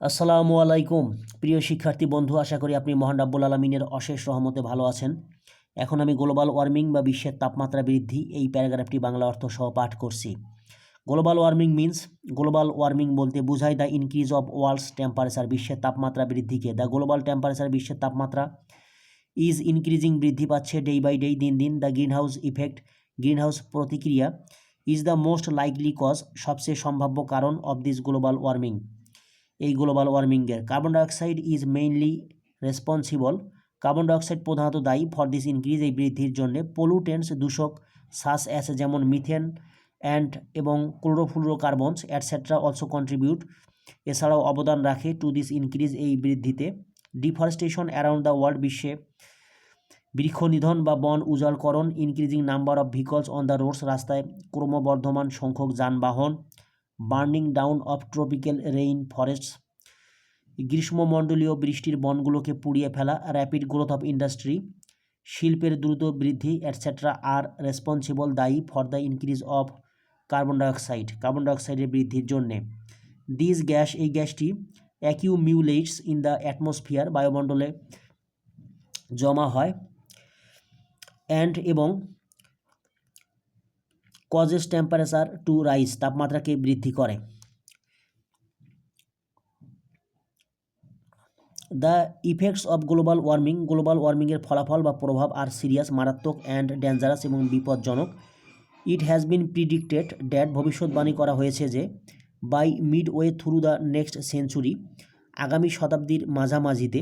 আসসালামু আলাইকুম। প্রিয় শিক্ষার্থী, বন্ধু, আশা করি আপনি মহান রাব্বুল আলমিনের অশেষ রহমতে ভালো আছেন। এখন আমি গ্লোবাল ওয়ার্মিং বা বিশ্বের তাপমাত্রা বৃদ্ধি এই প্যারাগ্রাফটি বাংলা অর্থ সহ পাঠ করছি। Global warming means global warming বলতে বোঝায় the increase of world's temperature বিশ্বের তাপমাত্রা বৃদ্ধিকে। দ্য গ্লোবাল টেম্পারেচার বিশ্বের তাপমাত্রা ইজ ইনক্রিজিং বৃদ্ধি পাচ্ছে ডে বাই ডে দিন দিন। The green house effect green house প্রতিক্রিয়া is the most likely cause সবচেয়ে সম্ভাব্য কারণ অফ দিস গ্লোবাল ওয়ার্মিং এই global ওয়ার্মিংয়ের carbon dioxide is mainly responsible carbon dioxide প্রধানত দায়ী। ফর দিস ইনক্রিজ এই বৃদ্ধির জন্য পলুটেন্টস দূষক সাস অ্যাস যেমন মিথেন অ্যান্ড এবং chlorofluorocarbons etcetera also contribute এছাড়াও অবদান রাখে টু দিস ইনক্রিজ এই বৃদ্ধিতে। ডিফরেস্টেশন অ্যারাউন্ড দ্য ওয়ার্ল্ড বিশ্বে বৃক্ষ নিধন বা বন উজাড়করণ increasing number of vehicles on the roads রাস্তায় ক্রমবর্ধমান সংখ্যক যানবাহন burning down of tropical rain forest গ্রীষ্মমণ্ডলীয় বৃষ্টির বনগুলোকে পুড়িয়ে ফেলা র্যাপিড গ্রোথ অফ ইন্ডাস্ট্রি। শিল্পের দ্রুত বৃদ্ধি অ্যাটসেট্রা আর রেসপন্সিবল দায়ী for the increase of carbon dioxide carbon ডাইঅক্সাইডের বৃদ্ধির জন্যে। দিস গ্যাস এই গ্যাসটি অ্যাকিউমিউলেটস ইন দ্য অ্যাটমসফিয়ার বায়ুমণ্ডলে জমা হয়। অ্যান্ড এবং কজেস টেম্পারেচার টু রাইস তাপমাত্রাকে বৃদ্ধি করে। The effects of global warming global ওয়ার্মিংয়ের ফলাফল বা প্রভাব আর সিরিয়াস মারাত্মক অ্যান্ড ডেঞ্জারাস এবং বিপজ্জনক। ইট হ্যাজ বিন প্রিডিক্টেড ড্যাট ভবিষ্যৎবাণী করা হয়েছে যে by midway through the next century আগামী শতাব্দীর মাঝামাঝিতে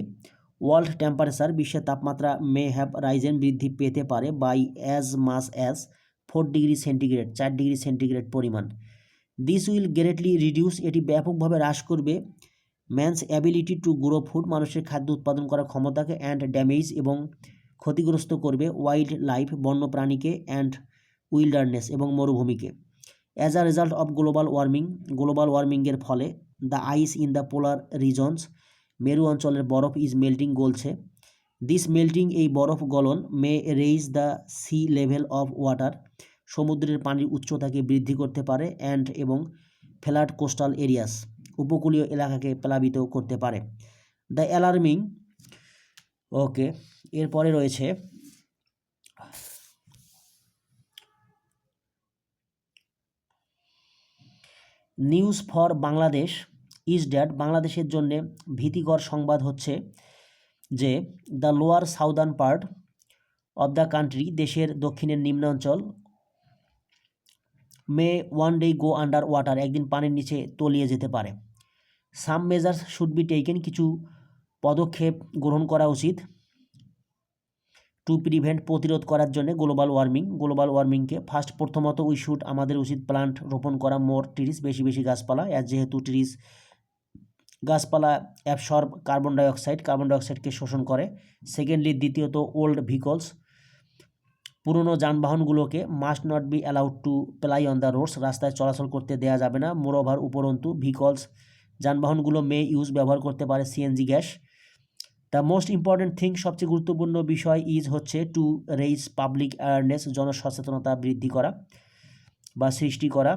ওয়ার্ল্ড টেম্পারেচার বিশ্বের তাপমাত্রা মে হ্যাভ রাইজেন বৃদ্ধি পেতে পারে by as much as four degree centigrade চার ডিগ্রি সেন্টিগ্রেড পরিমাণ। দিস উইল গ্রেটলি রিডিউস এটি ব্যাপকভাবে হ্রাস করবে man's ability to grow food মানুষের খাদ্য উৎপাদন করার ক্ষমতাকে অ্যান্ড ড্যামেজ এবং ক্ষতিগ্রস্ত করবে ওয়াইল্ড লাইফ বন্যপ্রাণীকে অ্যান্ড উইল্ডারনেস এবং মরুভূমিকে। As a result of global warming global ওয়ার্মিংয়ের ফলে the ice in the polar regions মেরু অঞ্চলের বরফ ইজ মেল্টিং গলছে। দিস মেল্টিং এই বরফ গলন may raise the sea level of water সমুদ্রের পানির উচ্চতাকে বৃদ্ধি করতে পারে অ্যান্ড এবং ফ্ল্যাট কোস্টাল এরিয়াস, উপকূলীয় এলাকাকে প্লাবিত করতে পারে। দ্য অ্যালার্মিং ওকে এরপরে রয়েছে news for Bangladesh is that বাংলাদেশের জন্য ভীতিকর সংবাদ হচ্ছে যে the lower southern part of the country, দেশের দক্ষিণের নিম্নাঞ্চল may one day go under water, একদিন পানির নিচে তলিয়ে যেতে পারে। Some measures should be taken, কিছু পদক্ষেপ গ্রহণ করা উচিত টু প্রিভেন্ট প্রতিরোধ করার জন্য গ্লোবাল ওয়ার্মিং। গ্লোবাল ওয়ার্মিংকে ফার্স্ট, প্রথমত উই শুড আমাদের উচিত প্লান্ট রোপণ করা, মোর ট্রিস বেশি বেশি গাছপালা। অ্যাজ যেহেতু ট্রিস গাছপালা অ্যাবসর্ব কার্বন ডাইঅক্সাইড কার্বন ডাইঅক্সাইডকে শোষণ করে। সেকেন্ডলি দ্বিতীয়ত ওল্ড ভিকলস পুরনো যানবাহনগুলোকে must not be allowed to ply on the roads রাস্তায় চলাচল করতে দেওয়া যাবে না। মোরোভার উপরন্তু ভিকলস যানবাহনগুলো মে ইউজ ব্যবহার করতে পারে CNG gas the most important thing সবচেয়ে গুরুত্বপূর্ণ বিষয় ইজ হচ্ছে টু রেইজ পাবলিক অ্যাওয়ারনেস জনসচেতনতা বৃদ্ধি করা বা সৃষ্টি করা।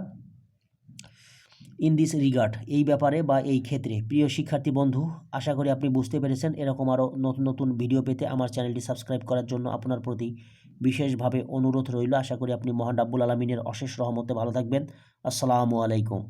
ইন দিস রিগার্ড এই ব্যাপারে বা এই ক্ষেত্রে। প্রিয় শিক্ষার্থী বন্ধু, আশা করি আপনি বুঝতে পেরেছেন, এরকম আরও নতুন নতুন ভিডিও পেতে আমার চ্যানেলটি সাবস্ক্রাইব করার জন্য আপনার প্রতি বিশেষভাবে অনুরোধ রইল। আশা করি আপনি মহান রাব্বুল আলমিনের অশেষ রহমতে ভালো থাকবেন। আসসালামু আলাইকুম।